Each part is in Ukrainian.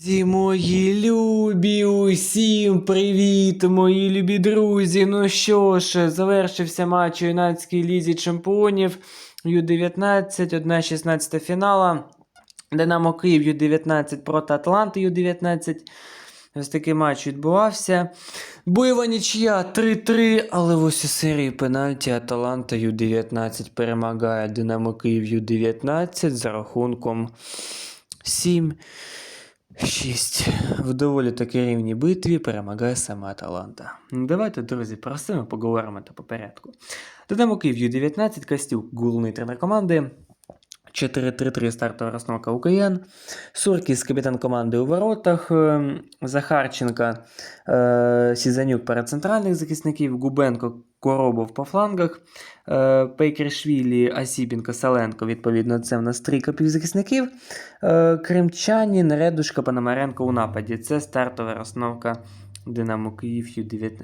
Друзі, мої любі, усім привіт, мої любі друзі. Ну що ж, завершився матч у юнацькій лізі чемпіонів Ю-19, 1-16 фінала. Динамо Київ Ю-19 проти Атланти Ю-19. Ось такий матч відбувався. Бойова нічия 3-3, але в усій серії пенальті Аталанта Ю-19 перемагає Динамо Київ Ю-19 за рахунком 7. 6. В доволі таки рівній битві перемагає саме Аталанта. Давайте, друзі, про все ми поговоримо та по порядку. Динамо Київ Ю-19, Костюк, головний тренер команди. 4-3-3 стартова розстановка УКН. Суркіс, капітан команди у воротах. е, Захарченка, е, Сізанюк перед центральних захисників. Губенко, Коробов по флангах. Е, Пейкершвілі, Асіпінко, Саленко, відповідно, це в нас трійка півзахисників. Е, Кримчанін, Редушка, Пономаренко у нападі. Це стартова розстановка Динамо Київ Ю-19.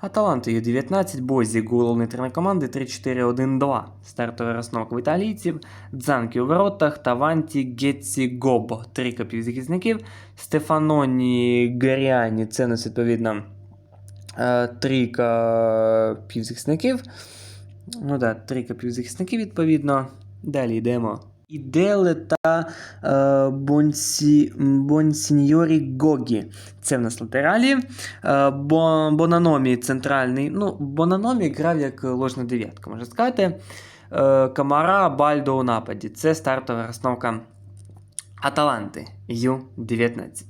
Аталанта Ю-19, Бозі, головний тренер команди 3-4-1-2. Стартова розстановка в італійців. Дзанкі у воротах, Таванті, Гетсі, Гобо. Трійка півзахисників. Стефаноні, Гаріані, це у нас відповідно трійка півзахисників. Ну так, трійка півзахисників, відповідно. Далі йдемо. Іделе та е, Бонсі, Бонсіньорі Гогі. Це в нас латералі. Е, Бо, Бонаномі центральний. Ну, Бонаномі грав як ложна дев'ятка, можна сказати. Е, Камара Бальдо у нападі. Це стартова розстановка Аталанти Ю-19.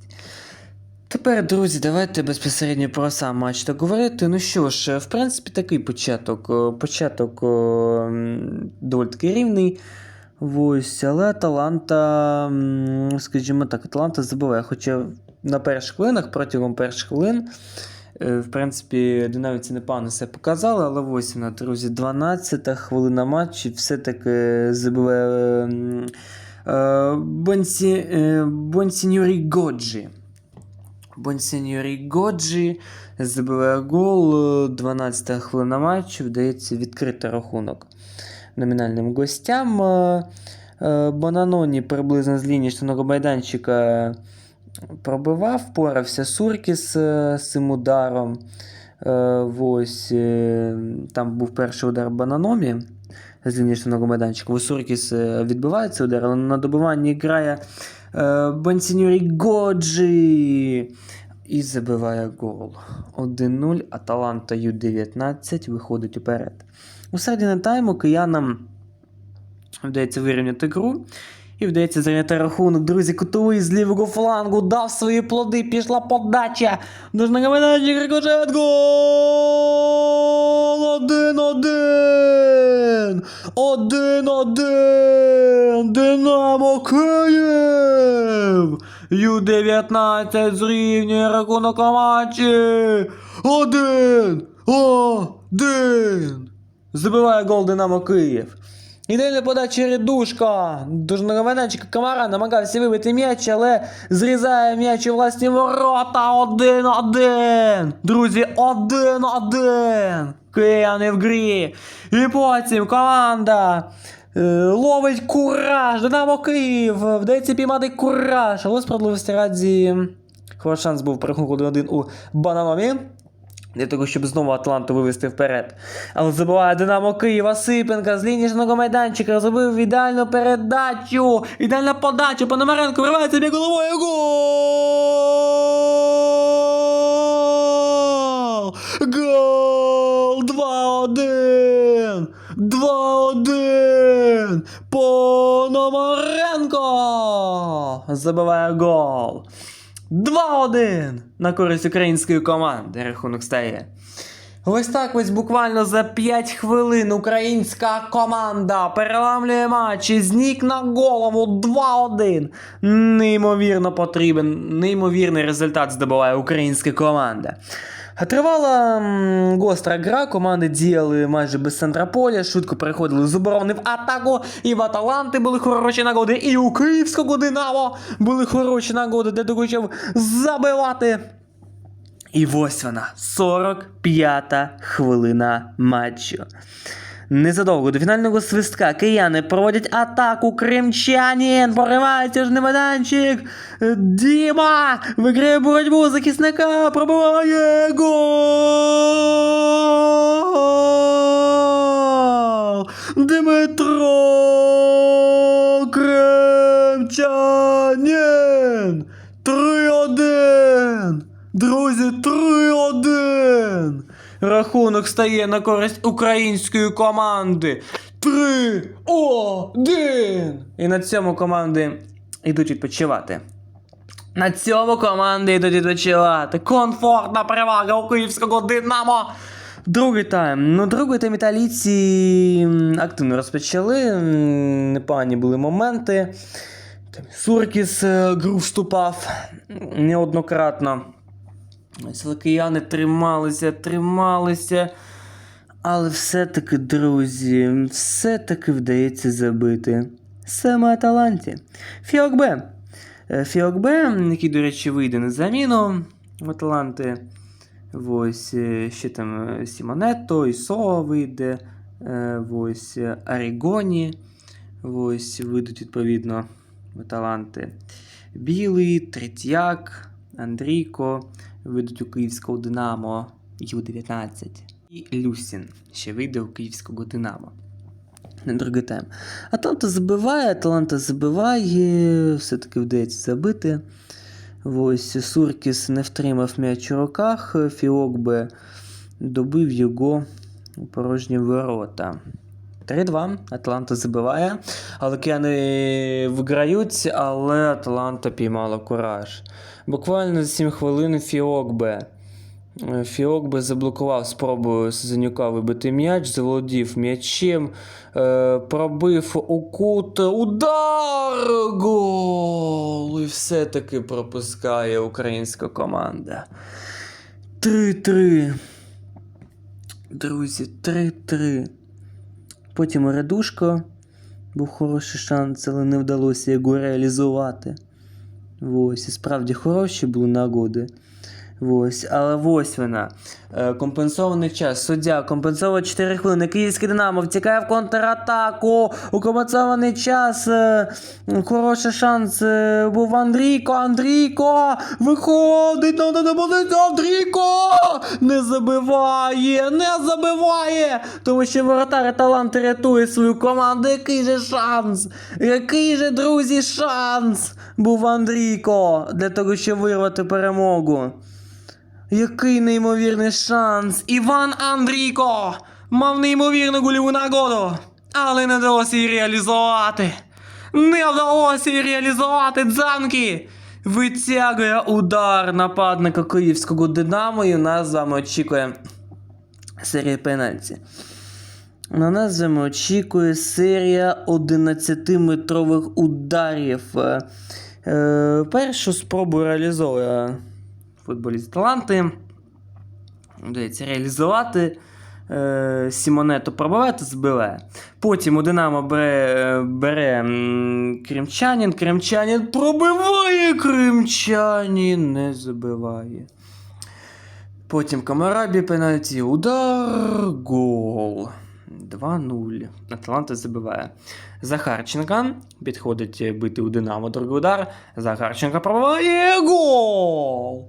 Тепер, друзі, давайте безпосередньо про сам матч так говорити. Ну що ж, в принципі, такий початок. Початок о, доволі таки рівний. Ось, але Аталанта, скажімо так, Аталанта забиває. Хоча на перших хвилинах, протягом перших хвилин, е, в принципі, динаміці непогано все показали, але ось вона, друзі, 12-та хвилина матчу, все-таки е, Бонсі, е, Бонсіньорі Годжі. Бонсеньорі Годжі забиває гол. 12 хвилина матчу. Вдається відкрити рахунок номінальним гостям. Е, е, Бонаноні приблизно з лінії штрафного майданчика пробивав, впорався Суркіс е, з цим ударом. Е, Ось, е, там був перший удар Бананомі з лінії штрафного майданчика. Суркіс е, відбиває удар, але на добиванні грає е, Бонсіньорі Годжі і забиває гол. 1-0. Аталанта Ю-19 виходить уперед. У середині тайму киянам вдається вирівняти гру. І вдається зайняти рахунок. Друзі, кутовий з лівого флангу дав свої плоди, пішла подача. Нужна комендантик рикошет. Гол! Один-один! Один-один! Динамо Київ! Ю-19 зрівнює рахунок у матчі! Один! Один! Забиває гол Динамо Київ. Ідейна подача Редушка. Дуже многоменчика Камара намагався вибити м'яч, але зрізає м'яч у власні ворота. Один-один. Друзі, один-один. Кияни в грі. І потім команда. е, Ловить кураж, Динамо Київ, вдається піймати кураж, але справедливості раді хороший шанс був по рахунку 1-1 у Бананомі. Для того, щоб знову Атланту вивести вперед. Але забуває Динамо Києва Сипенка з лінії штрафного майданчика зробив ідеальну передачу. Ідеальна подача. Пономаренко вривається біг головою. Гол! Гол! 2-1! 2-1! Пономаренко! Забиває гол. 2-1 на користь української команди рахунок стає. Ось так ось буквально за 5 хвилин українська команда переламлює матч і знік на голову 2-1. Неймовірно потрібен, неймовірний результат здобуває українська команда. Тривала гостра гра, команди діяли майже без центра поля, швидко переходили з оборони в атаку, і в Аталанти були хороші нагоди, і у Київського Динамо були хороші нагоди де докучав забивати. І ось вона, 45-та хвилина матчу. Незадовго до фінального свистка кияни проводять атаку Кримчанін Поривається ж на майданчик. Діма виграє боротьбу захисника. Пробиває гол! Дмитро Рахунок стає на користь української команди. 3-1! І на цьому команди йдуть відпочивати. На цьому команди йдуть відпочивати. Комфортна перевага у київського Динамо. Другий тайм. Ну, другий тайм італійці активно розпочали. Непогані були моменти. Суркіс е, гру вступав неоднократно. Але трималися, трималися. Але все-таки, друзі, все-таки вдається забити. Саме Аталанті. Фіокбе. Е, Фіокбе, який, до речі, вийде на заміну в Аталанти. Ось е, ще там е, Сімонетто, Ісо вийде. Ось Арігоні. Ось вийдуть відповідно в Аталанти. Білий, Третьяк, Андрійко вийдуть у київського Динамо Ю-19. І Люсін ще вийде у київського Динамо. На другий тайм. Атланта забиває, Атланта забиває, все-таки вдається забити. Ось Суркіс не втримав м'яч у руках, Фіокбе добив його у порожні ворота. 3-2. Атланта забиває. Але кияни виграють, але Атланта піймала кураж. Буквально за 7 хвилин Фіокбе. Фіокбе заблокував спробу Сезонюка вибити м'яч, заволодів м'ячем, е, пробив у кут, удар! Гол! І все-таки пропускає українська команда. 3-3. Друзі, 3-3. Потім Редушко. Був хороший шанс, але не вдалося його реалізувати. Ось, і справді хороші були нагоди. Ось, але ось вона. Е, компенсований час. Суддя компенсовує 4 хвилини. Київський Динамо втікає в контратаку. У компенсований час. Е, хороший шанс. Е, був Андрійко. Андрійко! Виходить на на позицію. Андрійко! Не забиває! Не забиває! Тому що воротар талант рятує свою команду. Який же шанс? Який же, друзі, шанс? Був Андрійко для того, щоб вирвати перемогу. Який неймовірний шанс! Іван Андрійко мав неймовірну гольову нагоду, але не вдалося її реалізувати. Не вдалося її реалізувати Дзанкі. Витягує удар нападника київського Динамо, і нас з вами очікує серія пенальті. На нас з вами очікує серія 11-метрових ударів. Е, е, першу спробу реалізовує футболіст Таланти. Вдається реалізувати. Е, Сімонето пробиває та збиває. Потім у Динамо бере, бере м, Кримчанин. Кримчанин пробиває Кримчанин, не забиває. Потім Камарабі пенальті. Удар. Гол. 2-0. Аталанта забиває. Захарченка підходить бити у Динамо. Другий удар. Захарченка пробиває. Гол!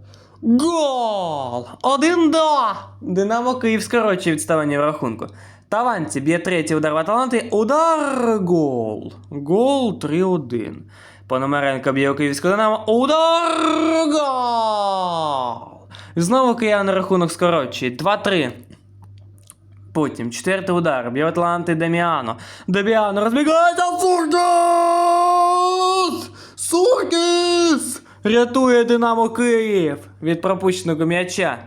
Гол! 1-2! Динамо Київ скорочує відставання в рахунку. Таванці б'є третій удар в Аталанти. Удар! Гол! Гол 3-1. Пономаренко б'є у Київську Динамо. Удар! Гол! Знову кияни рахунок скорочує. 2-3. Потім четвертий удар. Б'є Атланти Деміано. Деміано розбігається Суркіс! Суркіс! Рятує Динамо Київ від пропущеного м'яча.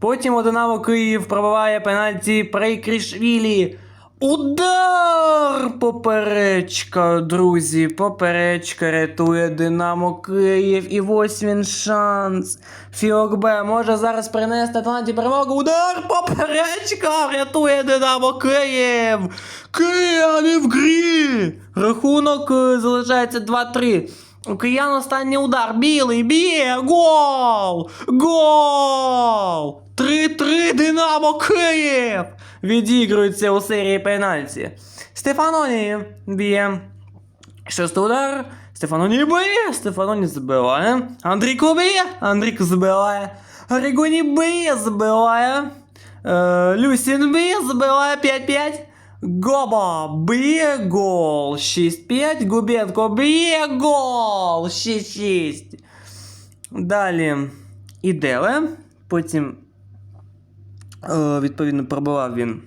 Потім у Динамо Київ пробиває пенальті Прейкрішвілі. Удар! Поперечка, друзі, поперечка рятує Динамо Київ. І ось він шанс. Фіокбе може зараз принести Атланті перемогу. Удар! Поперечка! Рятує Динамо Київ! Кияни в грі! Рахунок е, залишається 2-3. У киян останній удар. Білий, б'є! Гол! Гол! 3-3 Динамо Київ! відігрується у серії пенальті. Стефаноні б'є. Шостий удар. Стефаноні б'є. Стефаноні забиває. Андрійко б'є. Андрійко забиває. Рігоні б'є, забиває. Е, Люсін б'є, забиває 5-5. Гоба б'є гол 6-5. Губенко б'є гол 6-6. Далі Іделе. Потім, е, відповідно, пробивав він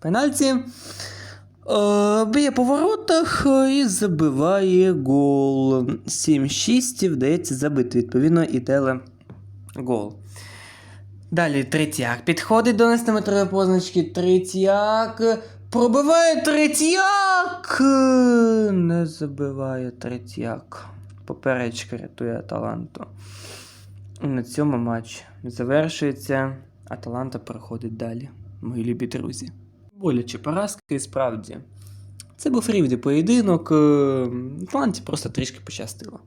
пенальті. Е, б'є по воротах і забиває гол. 7-6 вдається забити. Відповідно, Іделе гол. Далі третяк підходить до 11-метрової позначки. Третяк. Пробиває третяк. Не забиває третяк. Поперечка рятує Аталанту. На цьому матч завершується. Аталанта проходить далі. Мої любі друзі. Боляче поразка, і справді. Це був рівний поєдинок. е, Аталанті просто трішки пощастило.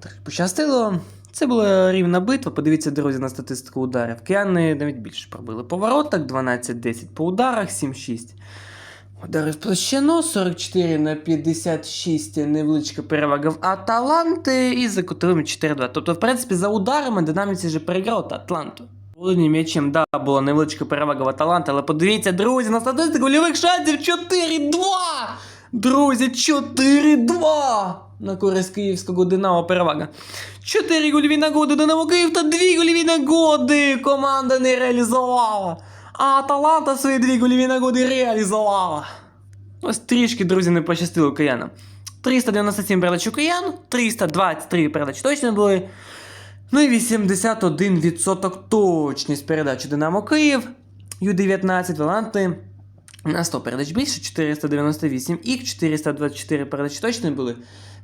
Трішки пощастило. Це була рівна битва. Подивіться, друзі, на статистику ударів. Кияни навіть більше пробили по воротах, 12-10 по ударах, 7-6. Ударів площину 44 на 56 невеличка перевага в Аталанти і за кутовими 4-2. Тобто, в принципі, за ударами динаміці вже переграв та Атланту. Володіння м'ячем, да, була невеличка перевага в Аталанта, але подивіться, друзі, на статистику гольових шансів 4-2! Друзі, 4-2! На користь київського Динамо перевага. 4 гольові нагоди Динамо Київ та 2 гольові нагоди команда не реалізувала. А Аталанта свої 2 гольові нагоди реалізувала. Ось трішки, друзі, не пощастило киянам. 397 передач у киян, 323 передачі точно були. Ну і 81% точність передач у Динамо Київ. Ю-19 Валанти на 100 передач більше, 498 ік, 424 передачі точно були.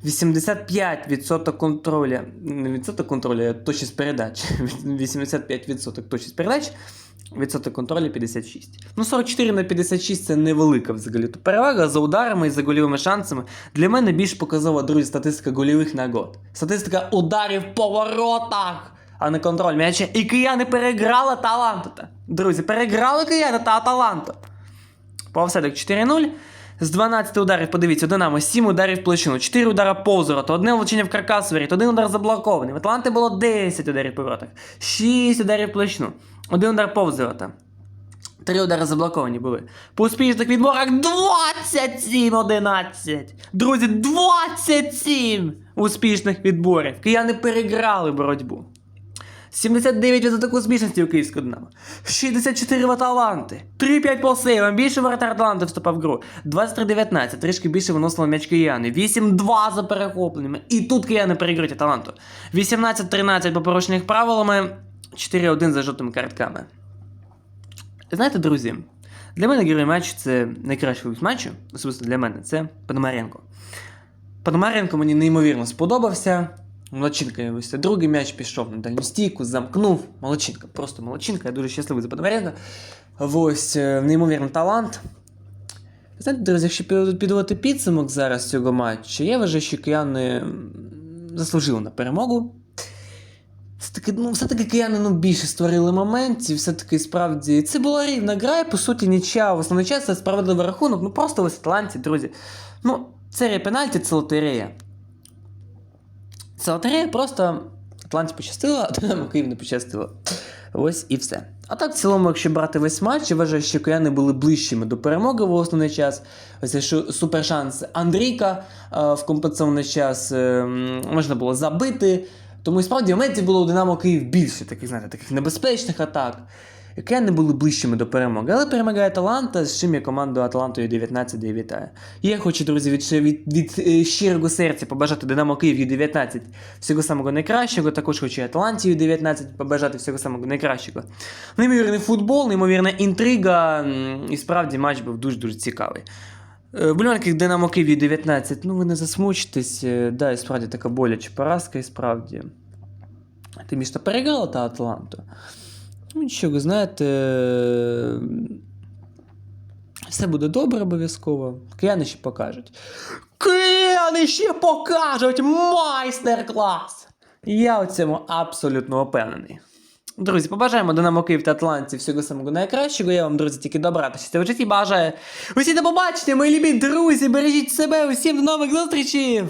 85% контроля. Не відсоток контроля, а точність передач. 85% точність передач. Відсоток контролю 56. Ну, 44 на 56 це невелика взагалі. То перевага за ударами і за гольовими шансами. Для мене більш показова, друзі, статистика гольових нагод. Статистика ударів по воротах, а не контроль м'яча. І кияни переграли Таланта. Друзі, переграли кияни та Аталанту. Повседок 4-0. З 12 ударів, подивіться, Динамо 7 ударів в площину, 4 удара повз одне влучення в каркас воріт, один удар заблокований. В Атланти було 10 ударів по воротах, 6 ударів в площину, один удар повз ворота. Три удари заблоковані були. По успішних відборах 27-11. Друзі, 27 успішних відборів. Кияни переграли боротьбу. 79% успішності у київського Динамо. 64 в Аталанти. 3-5 по сейвам. Більше воротар Аталанти вступав в гру. 23-19. Трішки більше виносило м'яч кияни. 8-2 за перехопленнями. І тут кияни переграють Аталанту. 18-13 по порушених правилами. 4-1 за жовтими картками. Знаєте, друзі, для мене герой матчу це найкращий матчу, особисто для мене, це Пономаренко. Пономаренко мені неймовірно сподобався. Молодчинка, ось це другий м'яч пішов на дальню стійку, замкнув. Молодчинка, просто молодчинка. Я дуже щасливий за Пономаренка. Ось е, неймовірний талант. Знаєте, друзі, якщо під- підводити підсумок зараз цього матчу, я вважаю, що кияни заслужили на перемогу. Все-таки, ну, все-таки кияни ну, більше створили моментів, все-таки справді це була рівна гра, і по суті нічия. В основний час це справедливий рахунок, ну просто ось Атланті, друзі. Ну, серія пенальті це лотерея. Це лотерея просто Атланті пощастило, а Динамо Київ не пощастило. Ось і все. А так, в цілому, якщо брати весь матч, я вважаю, що кияни були ближчими до перемоги в основний час. Ось цей шу- супершанс Андрійка в компенсований час е, можна було забити. Тому і справді моментів було у Динамо Київ більше, таких, знаєте, таких небезпечних атак. Кияни були ближчими до перемоги, але перемагає Аталанта, з чим я команду Аталантою 19 і вітаю. І я хочу, друзі, від, від, від е, щирого серця побажати Динамо Київ 19 всього самого найкращого. Також хочу і Аталанті 19 побажати всього самого найкращого. Неймовірний футбол, неймовірна інтрига. І справді матч був дуже-дуже цікавий. Е, Вболівальники Динамо Київ 19, ну ви не засмучтесь. е, Да, і справді така боляча поразка, і справді. Тим більше переграла та Атланту. Ну, нічого, знаєте. е, Все буде добре обов'язково. Кияни ще покажуть. Кияни ще покажуть майстер-клас! Я у цьому абсолютно впевнений. Друзі, побажаємо Динамо Київ та Атланті всього самого найкращого. Я вам, друзі, тільки добра та щастя в житті бажаю. Усі до побачення, мої любі друзі, бережіть себе, усім до нових зустрічей!